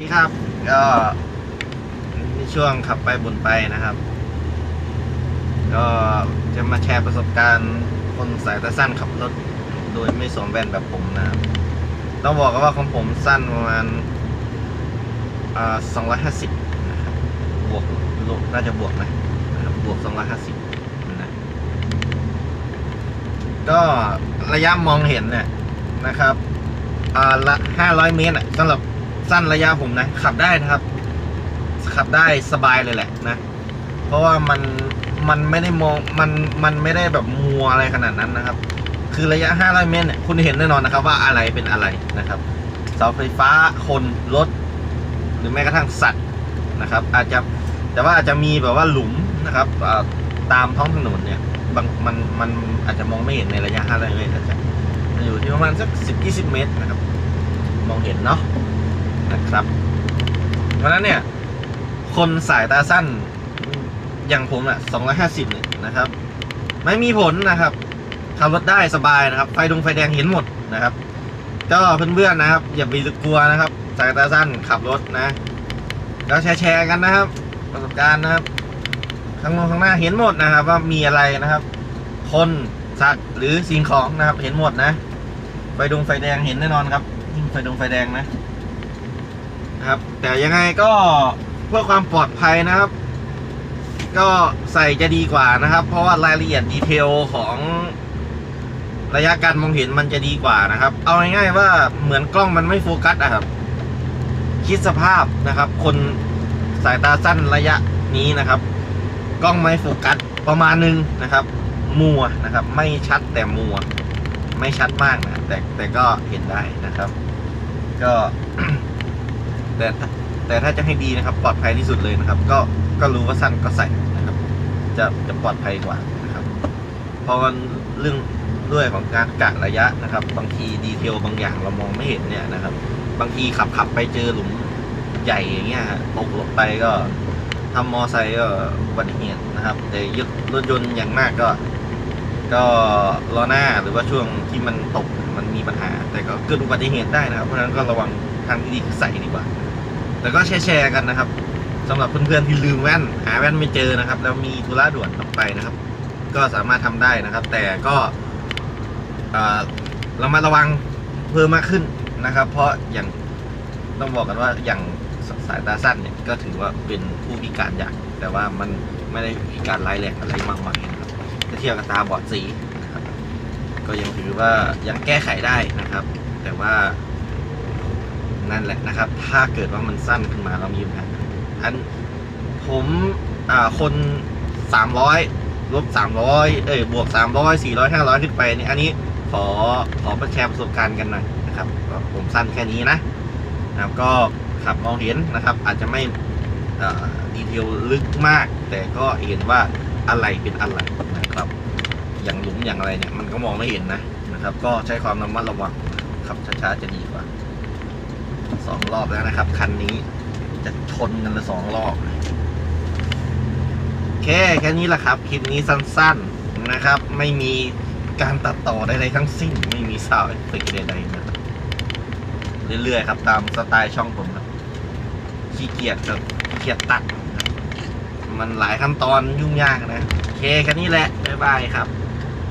นี่ครับก็ในช่วงขับไปบนไปนะครับ ก็จะมาแชร์ประสบการณ์คนสายตาสั้นขับรถโดยไม่สวมแว่นแบบผมนะครับต้องบอกกันว่าของผมสั้นประมาณอ่า250นะครับบวกลบน่าจะบวกนะนะครับบวก250นะก็ระยะมองเห็นเนี่ยนะครับอ่าละ500เมตรสำหรับ สั้นระยะผมนะ ขับได้นะครับ ขับได้สบายเลยแหละนะ เพราะว่ามันมันไม่ได้มองมันมันไม่ได้แบบมัวอะไรขนาดนั้นนะครับ คือระยะ 500 เมตรเนี่ยคุณเห็นแน่นอนนะครับ ว่าอะไรเป็นอะไรนะครับเสาไฟฟ้าคนรถหรือแม้กระทั่งสัตว์นะครับ อาจจะแต่ว่าอาจจะมีแบบว่าหลุมนะครับตามท้องถนนเนี่ยบางมันมันอาจจะมองไม่เห็นในระยะ500เมตรอาจจะอยู่ที่ประมาณสัก10-20 เมตรนะครับ มองเห็นเนาะ นะครับ เพราะฉะนั้นเนี่ย คนสายตาสั้นอย่างผมอะ250เนี่ยนะครับ ไม่มีผลนะครับขับรถได้สบายนะครับ ไฟดงไฟแดงเห็นหมดนะครับ ก็เพื่อนๆนะครับ อย่าไปกลัวนะครับ สายตาสั้นขับรถนะก็แชร์กันนะครับ ประสบการณ์นะครับข้างนอกข้างหน้าเห็นหมดนะครับ ว่ามีอะไรนะครับ คนสัตว์หรือสิ่งของนะครับ เห็นหมดนะ ไฟดงไฟแดงเห็นแน่นอนครับยิ่งไฟดงไฟแดงนะ นะครับ แต่ยังไงก็เพื่อความปลอดภัยนะครับ ก็ใส่จะดีกว่านะครับ เพราะว่ารายละเอียดดีเทลของระยะการมองเห็นมันจะดีกว่านะครับ เอาง่ายๆว่าเหมือนกล้องมันไม่โฟกัสอะครับ คิดสภาพนะครับ คนสายตาสั้นระยะนี้นะครับ กล้องไม่โฟกัสประมาณหนึงนะครับ มัวนะครับ ไม่ชัดแต่มัว ไม่ชัดมากนะแต่แต่ก็เห็นได้นะครับ ก็ แต่ถ้าแต่ถ้าจะให้ดีนะครับ ปลอดภัยที่สุดเลยนะครับ ก็ก็รู้ว่าสั้นก็ใส่นะครับ จะจะปลอดภัยกว่านะครับ เพราะว่าเรื่องด้วยของการกะระยะนะครับ บางทีดีเทลบางอย่างเรามองไม่เห็นเนี่ยนะครับ บางทีขับขับไปเจอหลุมใหญ่อย่างเงี้ยตกลงไปก็ทำมอไซค์ก็อุบัติเหตุนะครับ แต่ยึดรถยนต์อย่างมากก็ ก็ล้อหน้าหรือว่าช่วงที่มันตกมันมีปัญหา แต่ก็เกิดอุบัติเหตุได้นะครับ เพราะฉะนั้นก็ระวังทางที่ดีคือใส่ดีกว่า แล้วก็แชร์ๆกันนะครับสำหรับเพื่อนๆที่ลืมแว่น หาแว่นไม่เจอนะครับ แล้วมีธุระด่วนต้องไปนะครับ ก็สามารถทำได้นะครับ แต่ก็เอ่อเรามาระวังเพิ่มมากขึ้นนะครับ เพราะอย่างต้องบอกกันว่าอย่างสายตาสั้นเนี่ยก็ถือว่าเป็นผู้พิการอย่าง แต่ว่ามันไม่ได้พิการร้ายแรงอะไรมากมายนะครับถ้าเทียบกับตาบอดสีนะครับ ก็ยังถือว่ายังแก้ไขได้นะครับ แต่ว่า นั่นแหละนะครับ ถ้าเกิดว่ามันสั้นขึ้นมาเรามีปัญหาอันผมคนสามร้อยลบสามร้อยเอ้ยบวกสามร้อยสี่ร้อยห้าร้อยขึ้นไปนี่อันนี้ขอขอมาแชร์ประสบการณ์กันหน่อยนะครับผมสั้นแค่นี้นะนะครับก็ขับมองเห็นนะครับ อาจจะไม่ดีเทลลึกมาก แต่ก็เห็นว่าอะไรเป็นอะไรนะครับ อย่างหลุมอย่างอะไรเนี่ยมันก็มองไม่เห็นนะนะครับ ก็ใช้ความระมัดระวังขับช้าๆจะดีกว่า สองรอบแล้วนะครับ คันนี้จะชนกันละสองรอบโอเคแค่นี้แหละครับ คลิปนี้สั้นๆนะครับ ไม่มีการตัดต่อใดๆทั้งสิ้น ไม่มีซาวด์เอฟเฟกต์ใดๆนะเรื่อยๆครับ ตามสไตล์ช่องผมครับขี้เกียจครับเกียจตัด มันหลายขั้นตอนยุ่งยากนะ โอเคแค่นี้แหละ บ๊ายบายครับ